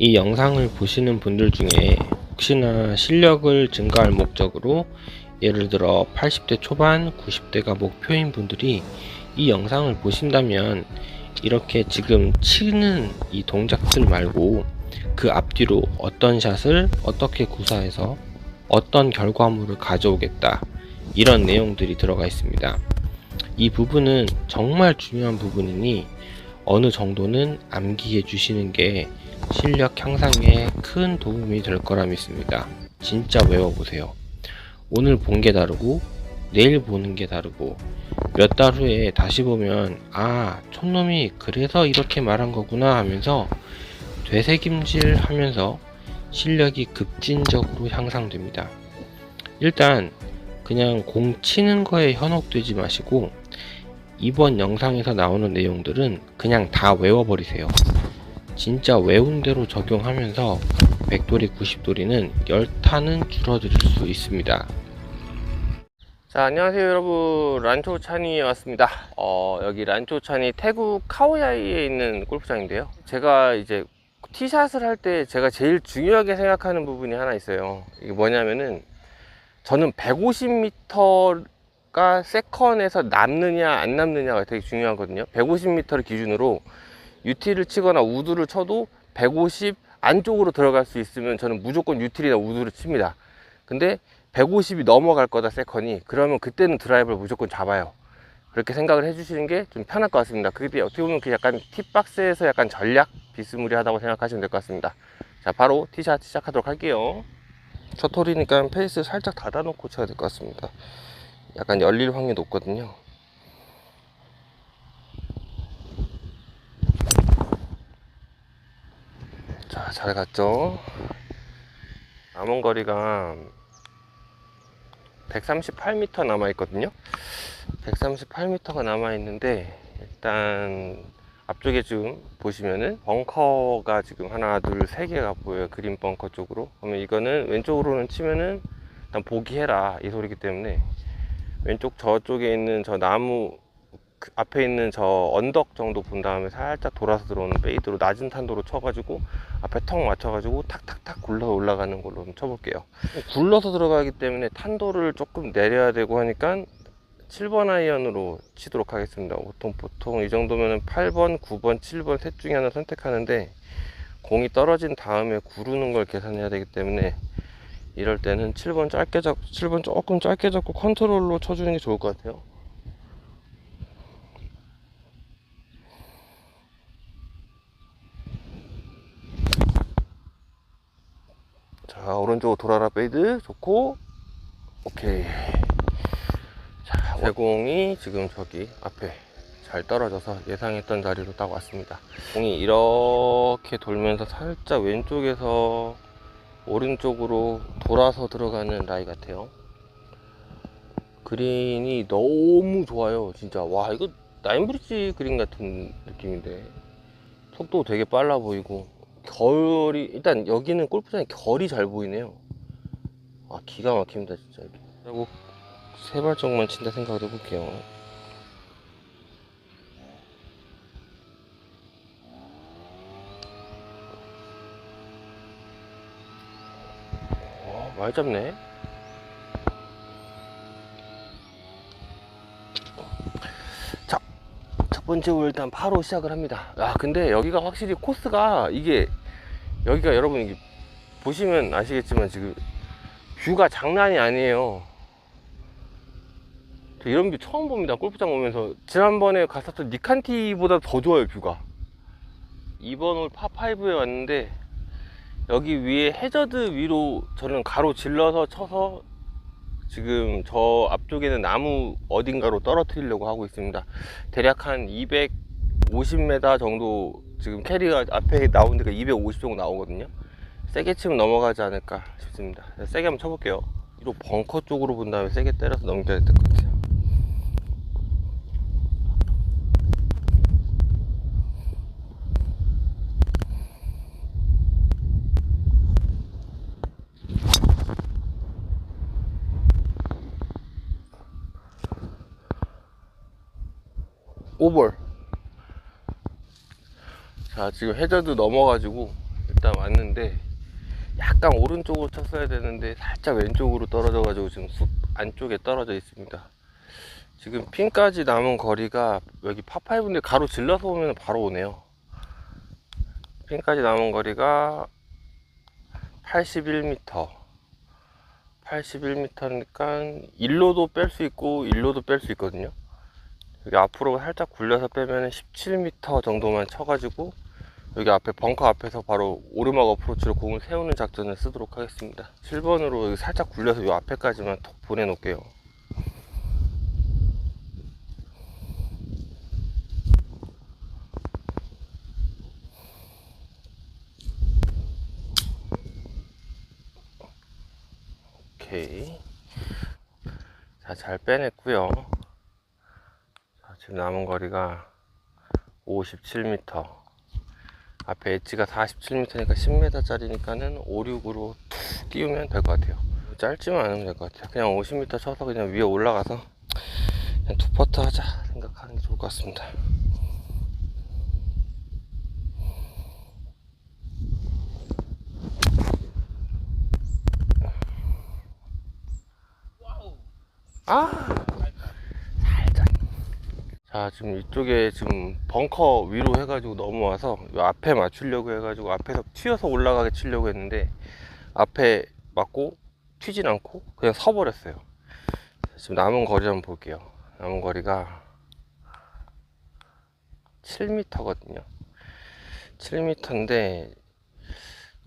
이 영상을 보시는 분들 중에 혹시나 실력을 증가할 목적으로 예를 들어 80대 초반, 90대가 목표인 분들이 이 영상을 보신다면 이렇게 지금 치는 이 동작들 말고 그 앞뒤로 어떤 샷을 어떻게 구사해서 어떤 결과물을 가져오겠다 이런 내용들이 들어가 있습니다. 이 부분은 정말 중요한 부분이니 어느 정도는 암기해 주시는 게 실력 향상에 큰 도움이 될 거라 믿습니다. 진짜 외워보세요. 오늘 본 게 다르고 내일 보는 게 다르고 몇 달 후에 다시 보면 아 촌놈이 그래서 이렇게 말한 거구나 하면서 되새김질 하면서 실력이 급진적으로 향상됩니다. 일단 그냥 공 치는 거에 현혹되지 마시고 이번 영상에서 나오는 내용들은 그냥 다 외워버리세요. 진짜 외운 대로 적용하면서 백돌이 90돌이는 열타는 줄어들 수 있습니다. 자 안녕하세요 여러분. 란초찬이에 왔습니다. 어, 여기 란초찬이 태국 카오야이에 있는 골프장인데요. 제가 이제 티샷을 할 때 제가 제일 중요하게 생각하는 부분이 하나 있어요. 이게 뭐냐면은 저는 150m가 세컨에서 남느냐 안 남느냐가 되게 중요하거든요. 150m를 기준으로 유티를 치거나 우드를 쳐도 150 안쪽으로 들어갈 수 있으면 저는 무조건 유틸이나 우드를 칩니다. 근데 150이 넘어갈 거다 세컨이. 그러면 그때는 드라이브를 무조건 잡아요. 그렇게 생각을 해주시는 게 좀 편할 것 같습니다. 그게 어떻게 보면 그 약간 팁박스에서 약간 전략 비스무리하다고 생각하시면 될 것 같습니다. 자 바로 티샷 시작하도록 할게요. 첫 홀이니까 페이스 살짝 닫아 놓고 쳐야 될 것 같습니다. 약간 열릴 확률이 높거든요 자 잘 갔죠? 남은 거리가 138m 남아 있거든요? 138m가 남아 있는데 일단 앞쪽에 지금 보시면은 벙커가 지금 하나 둘 세 개가 보여요. 그린 벙커 쪽으로. 그러면 이거는 왼쪽으로는 치면은 일단 보기해라. 이 소리기 때문에. 왼쪽 저쪽에 있는 저 나무 그 앞에 있는 저 언덕 정도 본 다음에 살짝 돌아서 들어오는 페이드로 낮은 탄도로 쳐가지고 앞에 턱 맞춰가지고 탁탁탁 굴러 올라가는 걸로 좀 쳐볼게요. 굴러서 들어가기 때문에 탄도를 조금 내려야 되고 하니까 7번 아이언으로 치도록 하겠습니다. 보통 보통 이 정도면 8번, 9번, 7번 셋 중에 하나 선택하는데 공이 떨어진 다음에 구르는 걸 계산해야 되기 때문에 이럴 때는 7번 짧게 잡 7번 조금 짧게 잡고 컨트롤로 쳐주는 게 좋을 것 같아요. 자 오른쪽 돌아라 페이드. 좋고. 오케이. 자 제공이 지금 저기 앞에 잘 떨어져서 예상했던 자리로 딱 왔습니다. 공이 이렇게 돌면서 살짝 왼쪽에서 오른쪽으로 돌아서 들어가는 라이 같아요. 그린이 너무 좋아요 진짜. 와 이거 나인브리지 그린 같은 느낌인데 속도 되게 빨라 보이고 결이 일단 여기는 골프장에 결이 잘 보이네요. 아 기가 막힙니다 진짜. 그리고 세 발짝만 친다 생각을 해볼게요. 어, 많이 잡네. 자, 첫 번째 홀 일단 바로 시작을 합니다. 아, 근데 여기가 확실히 코스가 이게 여기가 여러분 이게 보시면 아시겠지만 지금 뷰가 장난이 아니에요. 저 이런 뷰 처음 봅니다. 골프장 오면서 지난번에 갔었던 니칸티보다 더 좋아요 뷰가. 이번 홀 파5에 왔는데 여기 위에 해저드 위로 저는 가로 질러서 쳐서 지금 저 앞쪽에는 나무 어딘가로 떨어뜨리려고 하고 있습니다. 대략 한 250m 정도 지금 캐리가 앞에 나온 데가 250 정도 나오거든요. 세게 치면 넘어가지 않을까 싶습니다. 세게 한번 쳐볼게요. 위로 벙커 쪽으로 본 다음에 세게 때려서 넘겨야 될 것 같아요. 오볼. 자, 지금 해저드 넘어가지고 일단 왔는데 약간 오른쪽으로 쳤어야 되는데 살짝 왼쪽으로 떨어져 가지고 지금 숲 안쪽에 떨어져 있습니다. 지금 핀까지 남은 거리가 여기 파5인데 가로 질러서 오면 바로 오네요. 핀까지 남은 거리가 81m 81m니까 일로도 뺄 수 있고 일로도 뺄 수 있거든요 여기 앞으로 살짝 굴려서 빼면 17m 정도만 쳐가지고 여기 앞에 벙커 앞에서 바로 오르막 어프로치로 공을 세우는 작전을 쓰도록 하겠습니다. 7번으로 여기 살짝 굴려서 이 앞에까지만 톡 보내놓을게요. 오케이. 자 잘 빼냈고요. 자, 지금 남은 거리가 57m 앞에 엣지가 47m니까 10m 짜리니까는 5, 6으로 툭 띄우면 될 것 같아요. 짧지만 않으면 될 것 같아요. 그냥 50m 쳐서 그냥 위에 올라가서 그냥 두 퍼트 하자 생각하는 게 좋을 것 같습니다. 아! 살짝 자 지금 이쪽에 지금 벙커 위로 해가지고 넘어와서 요 앞에 맞추려고 해가지고 앞에서 튀어서 올라가게 치려고 했는데 앞에 맞고 튀진 않고 그냥 서버렸어요. 지금 남은 거리 한번 볼게요. 남은 거리가 7m거든요. 7m인데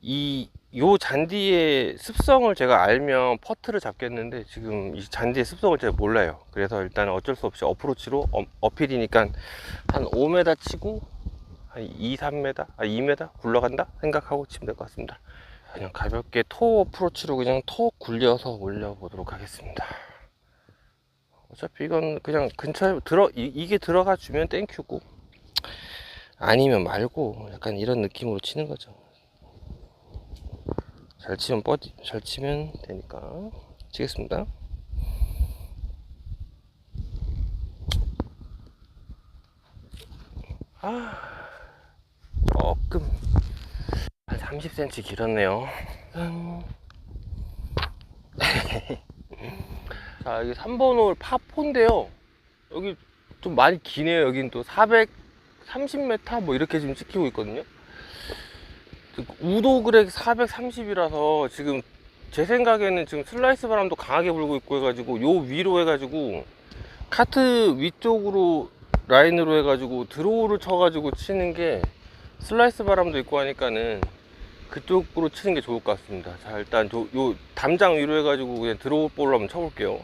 이 요 잔디의 습성을 제가 알면 퍼트를 잡겠는데 지금 이 잔디의 습성을 제가 몰라요. 그래서 일단 어쩔 수 없이 어프로치로 어, 어필이니까 한 5m 치고 한 2, 3m, 아 2m 굴러간다 생각하고 치면 될 것 같습니다. 그냥 가볍게 토 어프로치로 그냥 톡 굴려서 올려보도록 하겠습니다. 어차피 이건 그냥 근처에 들어 이, 이게 들어가 주면 땡큐고 아니면 말고 약간 이런 느낌으로 치는 거죠 잘 치면 뻗, 잘 치면 되니까 치겠습니다. 아, 조금 한 30cm 길었네요. 짠. 자, 여기 3번 홀 파4인데요. 여기 좀 많이 기네요. 여긴 또 430m 뭐 이렇게 지금 찍히고 있거든요. 우도 그렉 430이라서 지금 제 생각에는 지금 슬라이스 바람도 강하게 불고 있고 해가지고 요 위로 해가지고 카트 위쪽으로 라인으로 해가지고 드로우를 쳐가지고 치는 게 슬라이스 바람도 있고 하니까는 그쪽으로 치는 게 좋을 것 같습니다. 자 일단 요, 요 담장 위로 해가지고 그냥 드로우 볼로 한번 쳐볼게요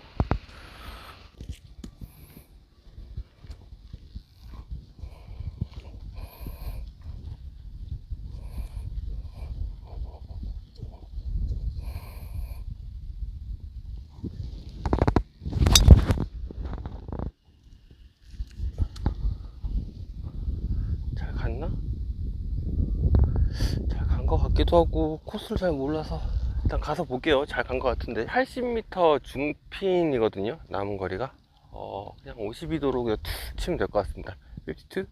잘 갔나? 잘 간것 같기도 하고 코스를 잘 몰라서 일단 가서 볼게요. 잘 간 것 같은데. 80m 중핀이거든요 남은 거리가. 어 그냥 52도로 그냥 툭 치면 될 것 같습니다. 52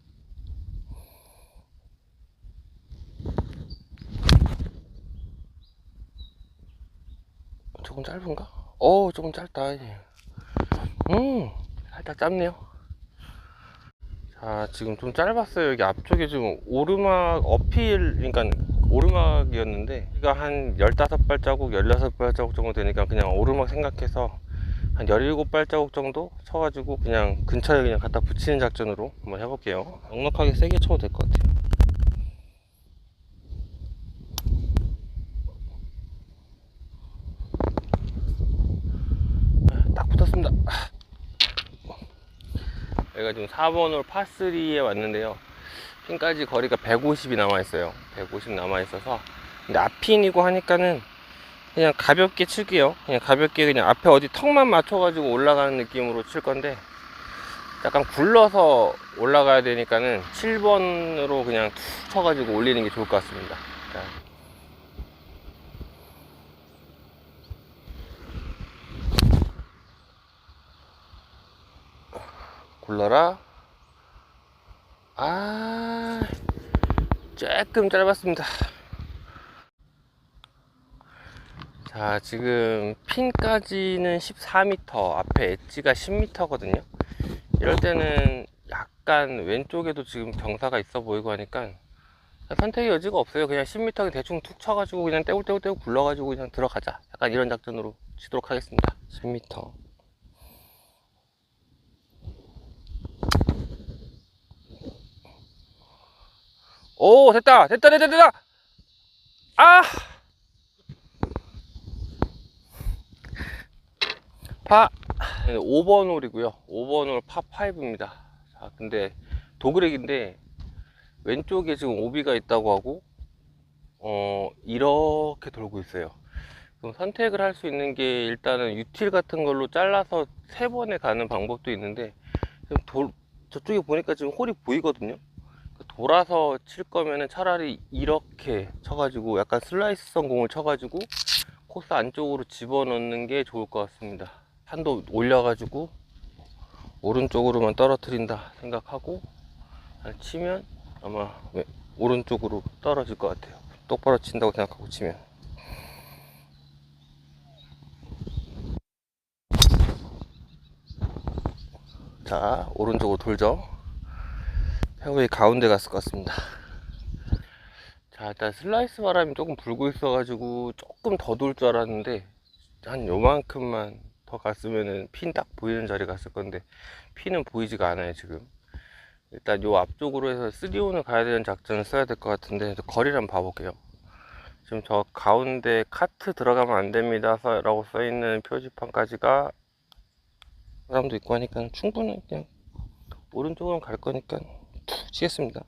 조금 짧은가? 어 조금 짧다. 음 살짝 짧네요. 자 지금 좀 짧았어요. 여기 앞쪽에 지금 오르막 어필 그러니까 오르막이었는데 여기가 한 15발자국 16발자국 정도 되니까 그냥 오르막 생각해서 한 17발자국 정도 쳐가지고 그냥 근처에 그냥 갖다 붙이는 작전으로 한번 해볼게요. 넉넉하게 세게 쳐도 될 것 같아요. 아, 딱 붙었습니다. 여기가 지금 4번 홀 파3에 왔는데요. 핀까지 거리가 150이 남아있어요. 150 남아있어서. 근데 앞핀이고 하니까는 그냥 가볍게 칠게요. 그냥 가볍게 그냥 앞에 어디 턱만 맞춰가지고 올라가는 느낌으로 칠 건데 약간 굴러서 올라가야 되니까는 7번으로 그냥 툭 쳐가지고 올리는 게 좋을 것 같습니다. 자. 굴러라. 아, 조금 짧았습니다. 자, 지금 핀까지는 14m, 앞에 엣지가 10m거든요. 이럴 때는 약간 왼쪽에도 지금 경사가 있어 보이고 하니까 선택의 여지가 없어요. 그냥 10m 대충 툭 쳐가지고 그냥 떼굴떼굴떼굴 굴러가지고 그냥 들어가자. 약간 이런 작전으로 치도록 하겠습니다. 10m. 오, 됐다! 됐다, 됐다, 됐다! 아! 파 5번 홀이고요. 5번 홀 파5입니다. 자, 근데 도그렉인데 왼쪽에 지금 오비가 있다고 하고 어 이렇게 돌고 있어요. 그럼 선택을 할 수 있는 게 일단은 유틸 같은 걸로 잘라서 세 번에 가는 방법도 있는데 지금 돌 저쪽에 보니까 지금 홀이 보이거든요. 돌아서 칠 거면은 차라리 이렇게 쳐가지고 약간 슬라이스성 공을 쳐가지고 코스 안쪽으로 집어넣는 게 좋을 것 같습니다. 한도 올려가지고 오른쪽으로만 떨어뜨린다 생각하고 치면 아마 왜- 오른쪽으로 떨어질 것 같아요. 똑바로 친다고 생각하고 치면. 자, 오른쪽으로 돌죠. 페어웨이 가운데 갔을 것 같습니다. 자, 일단 슬라이스 바람이 조금 불고 있어 가지고 조금 더 돌 줄 알았는데 한 요만큼만 더 갔으면은 핀 딱 보이는 자리 갔을 건데 핀은 보이지가 않아요 지금. 일단 요 앞쪽으로 해서 3온을 가야 되는 작전을 써야 될 것 같은데 거리를 한번 봐볼게요. 지금 저 가운데 카트 들어가면 안 됩니다 서- 라고 써 있는 표지판까지가 사람도 있고 하니까 충분히 그냥 오른쪽으로 갈 거니까 툭 치겠습니다.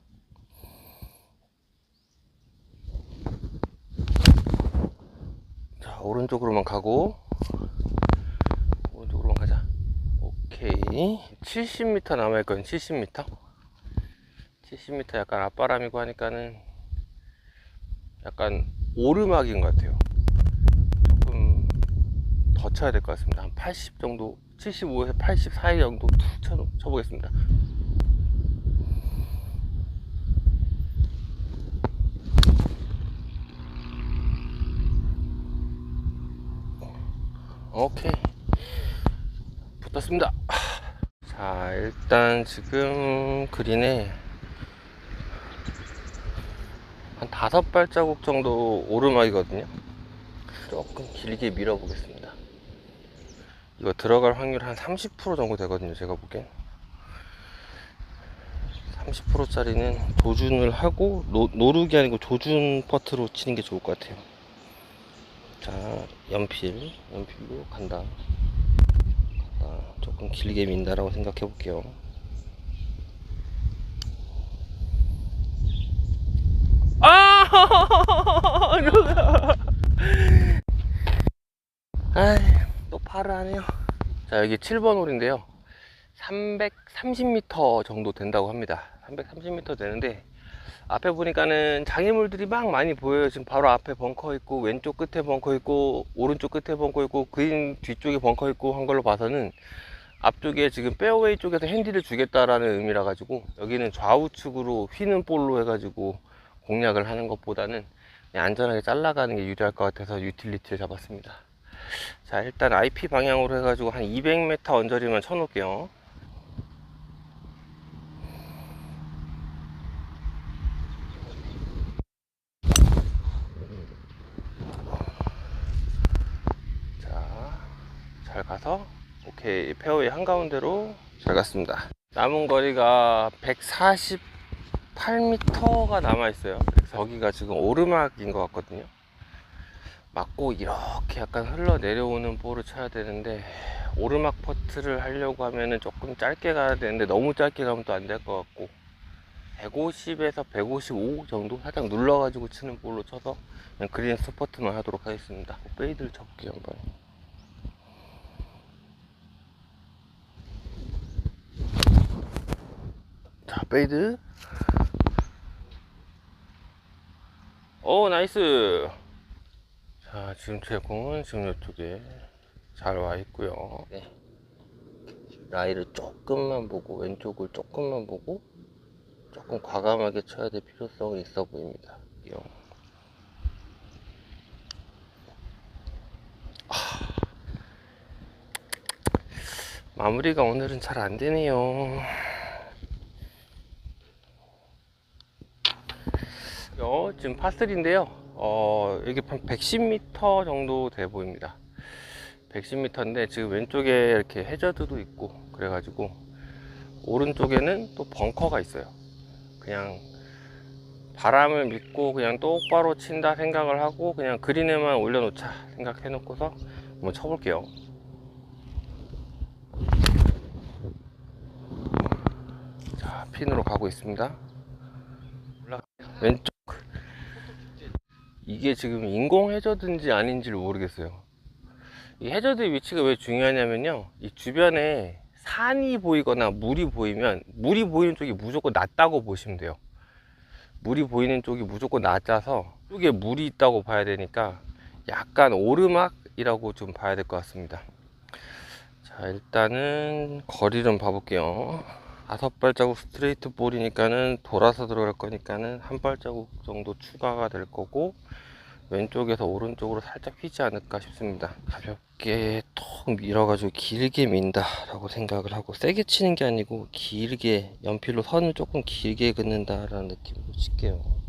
자, 오른쪽으로만 가고, 오른쪽으로만 가자. 오케이. 70m 남아있거든, 70m. 70m 약간 앞바람이고 하니까는 약간 오르막인 것 같아요. 조금 더 쳐야 될 것 같습니다. 한 80 정도, 75에서 80 사이 정도 툭 쳐, 쳐보겠습니다. 오케이. 붙었습니다. 자 일단 지금 그린에 한 다섯 발자국 정도 오르막이거든요. 조금 길게 밀어 보겠습니다. 이거 들어갈 확률 한 30% 정도 되거든요 제가 보기엔. 30% 짜리는 조준을 하고 노, 노룩이 아니고 조준 퍼트로 치는 게 좋을 것 같아요 자, 연필, 연필로 간다. 간다. 조금 길게 민다라고 생각해 볼게요. 아! 아이, 또 팔을 하네요. 자, 여기 7번 홀인데요. 330m 정도 된다고 합니다. 330m 되는데, 앞에 보니까는 장애물들이 막 많이 보여요. 지금 바로 앞에 벙커 있고 왼쪽 끝에 벙커 있고 오른쪽 끝에 벙커 있고 그린 뒤쪽에 벙커 있고 한 걸로 봐서는 앞쪽에 지금 페어웨이 쪽에서 핸디를 주겠다라는 의미라 가지고 여기는 좌우측으로 휘는 볼로 해가지고 공략을 하는 것보다는 안전하게 잘라가는 게 유리할 것 같아서 유틸리티를 잡았습니다. 자 일단 IP 방향으로 해가지고 한 200m 언저리만 쳐놓을게요. 자, 잘 가서 오케이 페어웨이 한가운데로 잘 갔습니다. 남은 거리가 148m가 남아 있어요. 저기가 지금 오르막인 것 같거든요. 맞고 이렇게 약간 흘러 내려오는 볼을 쳐야 되는데 오르막 퍼트를 하려고 하면은 조금 짧게 가야 되는데 너무 짧게 가면 또 안 될 것 같고 150에서 155 정도 살짝 눌러가지고 치는 볼로 쳐서 그냥 그린 스퍼트만 하도록 하겠습니다. 페이드를 쳐볼게요 한번. 자 베이드. 오 나이스. 자 지금 제 공은 지금 이쪽에 잘 와 있고요. 네. 라이를 조금만 보고 왼쪽을 조금만 보고 조금 과감하게 쳐야 될 필요성이 있어 보입니다. 아. 마무리가 오늘은 잘 안되네요. 어, 지금 파3인데요. 어, 여기 한 110m 정도 돼 보입니다. 110m인데 지금 왼쪽에 이렇게 해저드도 있고 그래가지고 오른쪽에는 또 벙커가 있어요. 그냥 바람을 믿고 그냥 똑바로 친다 생각을 하고 그냥 그린에만 올려놓자 생각해 놓고서 한번 쳐볼게요. 자, 핀으로 가고 있습니다. 왼쪽. 이게 지금 인공 해저드인지 아닌지를 모르겠어요. 이 해저드의 위치가 왜 중요하냐면요. 이 주변에 산이 보이거나 물이 보이면 물이 보이는 쪽이 무조건 낮다고 보시면 돼요. 물이 보이는 쪽이 무조건 낮아서 쪽에 물이 있다고 봐야 되니까 약간 오르막이라고 좀 봐야 될 것 같습니다. 자, 일단은 거리 좀 봐볼게요. 다섯 발자국 스트레이트 볼이니까는 돌아서 들어갈 거니까는 한 발자국 정도 추가가 될 거고 왼쪽에서 오른쪽으로 살짝 휘지 않을까 싶습니다. 가볍게 톡 밀어가지고 길게 민다 라고 생각을 하고 세게 치는 게 아니고 길게 연필로 선을 조금 길게 긋는다 라는 느낌으로 칠게요.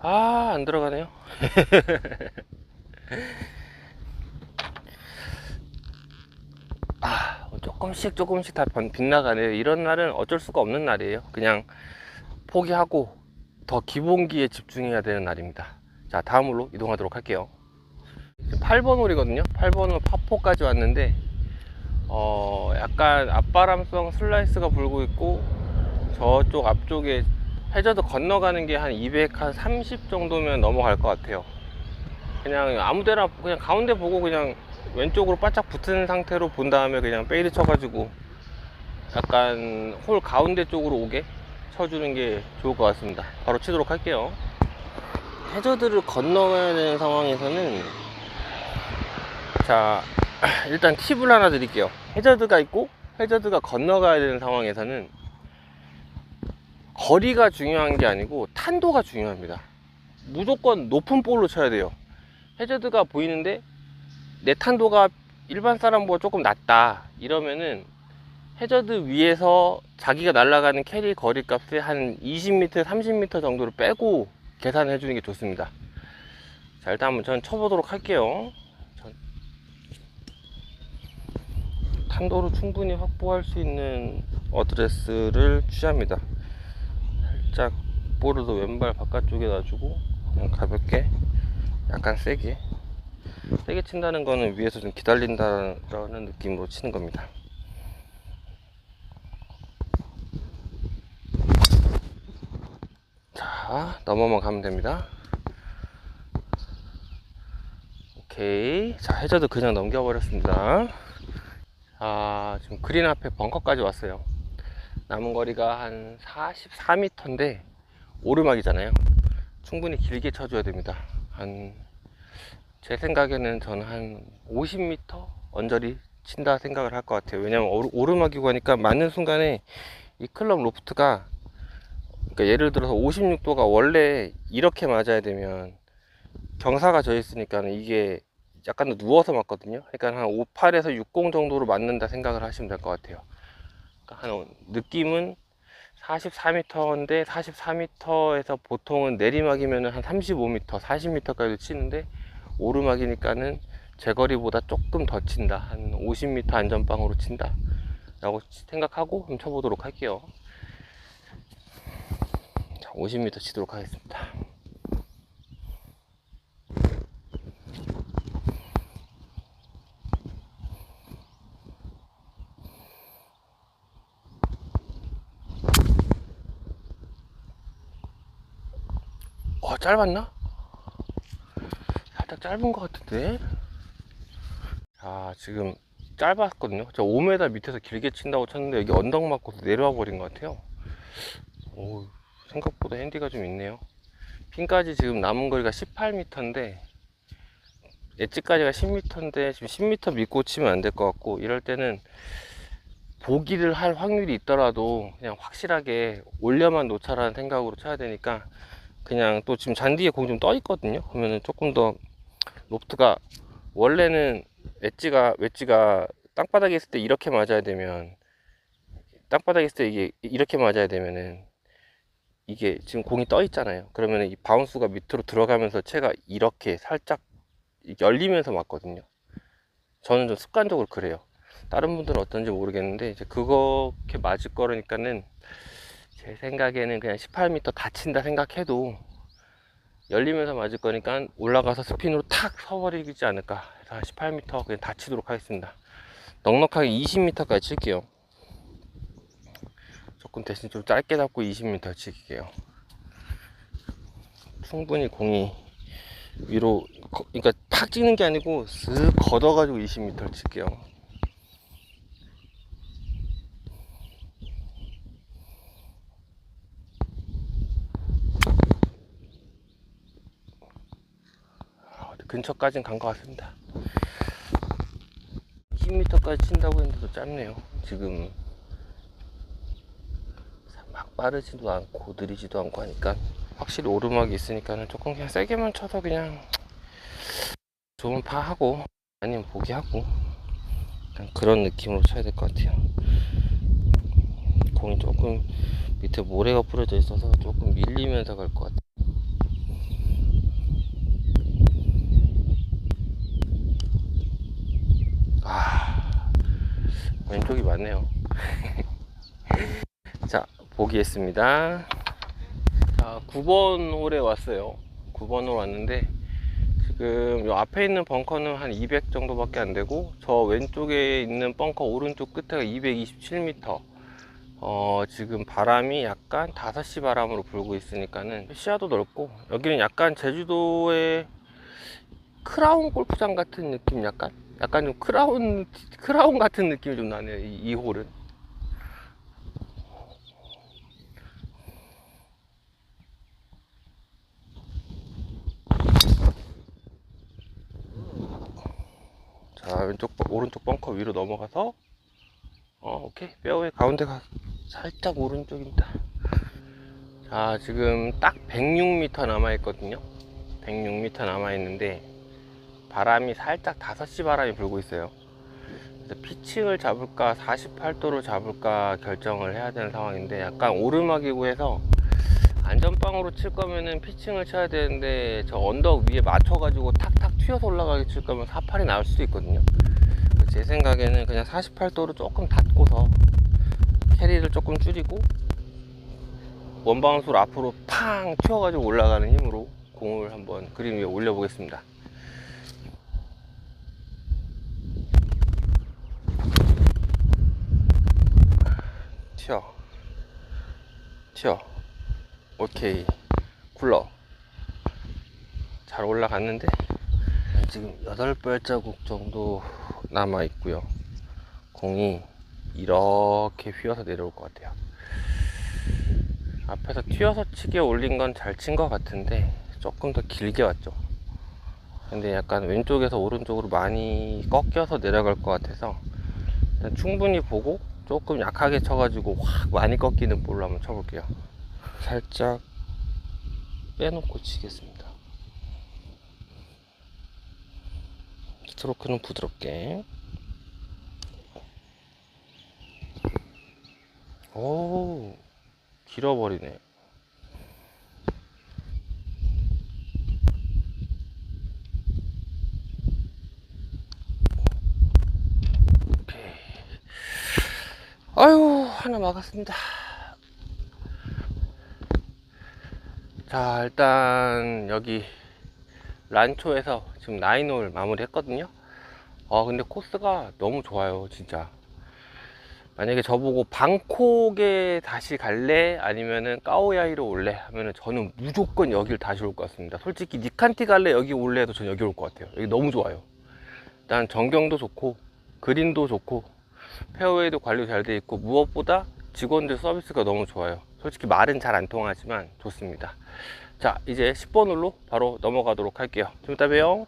아, 안 들어가네요. 아, 조금씩 조금씩 다 변- 빗나가네요. 이런 날은 어쩔 수가 없는 날이에요. 그냥 포기하고 더 기본기에 집중해야 되는 날입니다. 자, 다음으로 이동하도록 할게요. 8번 홀이거든요. 8번 홀 파포까지 왔는데, 어, 약간 앞바람성 슬라이스가 불고 있고, 저쪽 앞쪽에 해저드 건너가는 게 한230 정도면 넘어갈 것 같아요. 그냥 아무 데나 그냥 가운데 보고 그냥 왼쪽으로 바짝 붙은 상태로 본 다음에 그냥 페이드 쳐가지고 약간 홀 가운데 쪽으로 오게 쳐주는 게 좋을 것 같습니다. 바로 치도록 할게요. 해저드를 건너가야 되는 상황에서는 자 일단 팁을 하나 드릴게요. 해저드가 있고 해저드가 건너가야 되는 상황에서는 거리가 중요한 게 아니고 탄도가 중요합니다. 무조건 높은 볼로 쳐야 돼요. 해저드가 보이는데 내 탄도가 일반 사람보다 조금 낮다 이러면은 해저드 위에서 자기가 날아가는 캐리 거리 값을 한 20m, 30m 정도를 빼고 계산해 주는 게 좋습니다. 자, 일단 한번 전 쳐보도록 할게요. 전 탄도를 충분히 확보할 수 있는 어드레스를 취합니다. 살짝 볼을 왼발 바깥쪽에 놔주고 그냥 가볍게 약간 세게 세게 친다는 거는 위에서 좀 기다린다라는 느낌으로 치는 겁니다. 자, 넘어만 가면 됩니다. 오케이. 자, 해저드 그냥 넘겨버렸습니다. 아, 지금 그린 앞에 벙커까지 왔어요. 남은 거리가 한 44m인데, 오르막이잖아요. 충분히 길게 쳐줘야 됩니다. 한, 제 생각에는 저는 한 50m 언저리 친다 생각을 할 것 같아요. 왜냐면 오르- 오르막이고 하니까 맞는 순간에 이 클럽 로프트가 그러니까 예를 들어서 56도가 원래 이렇게 맞아야 되면 경사가 져 있으니까 이게 약간 더 누워서 맞거든요. 그러니까 한 58에서 60 정도로 맞는다 생각을 하시면 될 것 같아요. 그러니까 한 느낌은 44m인데 44m에서 보통은 내리막이면 한 35m, 40m까지 치는데 오르막이니까는 제 거리보다 조금 더 친다. 한 50m 안전빵으로 친다. 라고 생각하고 한번 쳐보도록 할게요. 자, 50m 치도록 하겠습니다. 어, 짧았나? 살짝 짧은 것 같은데? 자, 지금 짧았거든요. 저 5m 밑에서 길게 친다고 쳤는데 여기 언덕 맞고서 내려와 버린 것 같아요. 오, 생각보다 핸디가 좀 있네요. 핀까지 지금 남은 거리가 18m인데 엣지까지가 10m인데 지금 10m 믿고 치면 안 될 것 같고 이럴 때는 보기를 할 확률이 있더라도 그냥 확실하게 올려만 놓자라는 생각으로 쳐야 되니까 그냥 또 지금 잔디에 공이 좀 떠 있거든요. 그러면은 조금 더 로프트가 원래는 웨지가 웨지가 땅바닥에 있을 때 이렇게 맞아야 되면 땅바닥에 있을 때 이게 이렇게 맞아야 되면은 이게 지금 공이 떠 있잖아요. 그러면은 이 바운스가 밑으로 들어가면서 채가 이렇게 살짝 열리면서 맞거든요. 저는 좀 습관적으로 그래요. 다른 분들은 어떤지 모르겠는데 이제 그렇게 맞을 거니까는 제 생각에는 그냥 18m 다친다 생각해도 열리면서 맞을 거니까 올라가서 스핀으로 탁 서버리지 않을까. 해서 한 18m 그냥 다치도록 하겠습니다. 넉넉하게 20m까지 칠게요. 조금 대신 좀 짧게 잡고 20m 칠게요. 충분히 공이 위로 거- 그러니까 탁 찍는 게 아니고 쓱 걷어가지고 20m 칠게요 아, 근처까지는 간 것 같습니다. 20m까지 친다고 했는데도 짧네요. 지금 막 빠르지도 않고 느리지도 않고 하니까 확실히 오르막이 있으니까는 조금 그냥 세게만 쳐서 그냥 좋은 파 하고 아니면 보기 하고 그냥 그런 느낌으로 쳐야 될 것 같아요. 공이 조금 밑에 모래가 뿌려져 있어서 조금 밀리면서 갈 것 같아요. 아, 왼쪽이 맞네요. 자, 보기했습니다. 자, 9번 홀에 왔어요. 9번 홀 왔는데, 지금 요 앞에 있는 벙커는 한 200 정도밖에 안 되고, 저 왼쪽에 있는 벙커 오른쪽 끝에가 227m. 어, 지금 바람이 약간 5시 바람으로 불고 있으니까는 시야도 넓고, 여기는 약간 제주도의 크라운 골프장 같은 느낌 약간? 약간 좀 크라운 크라운 같은 느낌이 좀 나네요. 이, 이 홀은. 자 왼쪽 벙- 오른쪽 벙커 위로 넘어가서 어 오케이 페어웨이 가운데가 살짝 오른쪽입니다. 자 지금 딱 106m 남아 있거든요. 106m 남아 있는데 바람이 살짝 5시 바람이 불고 있어요. 피칭을 잡을까 48도로 잡을까 결정을 해야 되는 상황인데 약간 오르막이고 해서 안전빵으로 칠 거면은 피칭을 쳐야 되는데 저 언덕 위에 맞춰 가지고 탁탁 튀어서 올라가게 칠 거면 48이 나올 수도 있거든요. 제 생각에는 그냥 48도로 조금 닫고서 캐리를 조금 줄이고 원바운스로 앞으로 팡 튀어가지고 올라가는 힘으로 공을 한번 그림 위에 올려보겠습니다. 튀어. 튀어. 오케이. 굴러. 잘 올라갔는데? 지금 8발자국 정도 남아 있고요. 공이 이렇게 휘어서 내려올 것 같아요. 앞에서 튀어서 치게 올린 건 잘 친 것 같은데 조금 더 길게 왔죠. 근데 약간 왼쪽에서 오른쪽으로 많이 꺾여서 내려갈 것 같아서 충분히 보고 조금 약하게 쳐가지고 확 많이 꺾이는 볼로 한번 쳐볼게요. 살짝 빼놓고 치겠습니다. 스트로크는 부드럽게. 오, 길어버리네. 오케이. 아유 하나 막았습니다. 자 일단 여기 란초에서 지금 나인홀 마무리 했거든요. 아 근데 코스가 너무 좋아요 진짜. 만약에 저보고 방콕에 다시 갈래? 아니면은 까오야이로 올래? 하면은 저는 무조건 여길 다시 올 것 같습니다. 솔직히 니칸티 갈래 여기 올래 해도 저는 여기 올 것 같아요. 여기 너무 좋아요. 일단 전경도 좋고 그린도 좋고 페어웨이도 관리 잘 돼 있고 무엇보다 직원들 서비스가 너무 좋아요. 솔직히 말은 잘 안 통하지만 좋습니다. 자, 이제 10번 홀로 바로 넘어가도록 할게요. 좀 이따 봬요.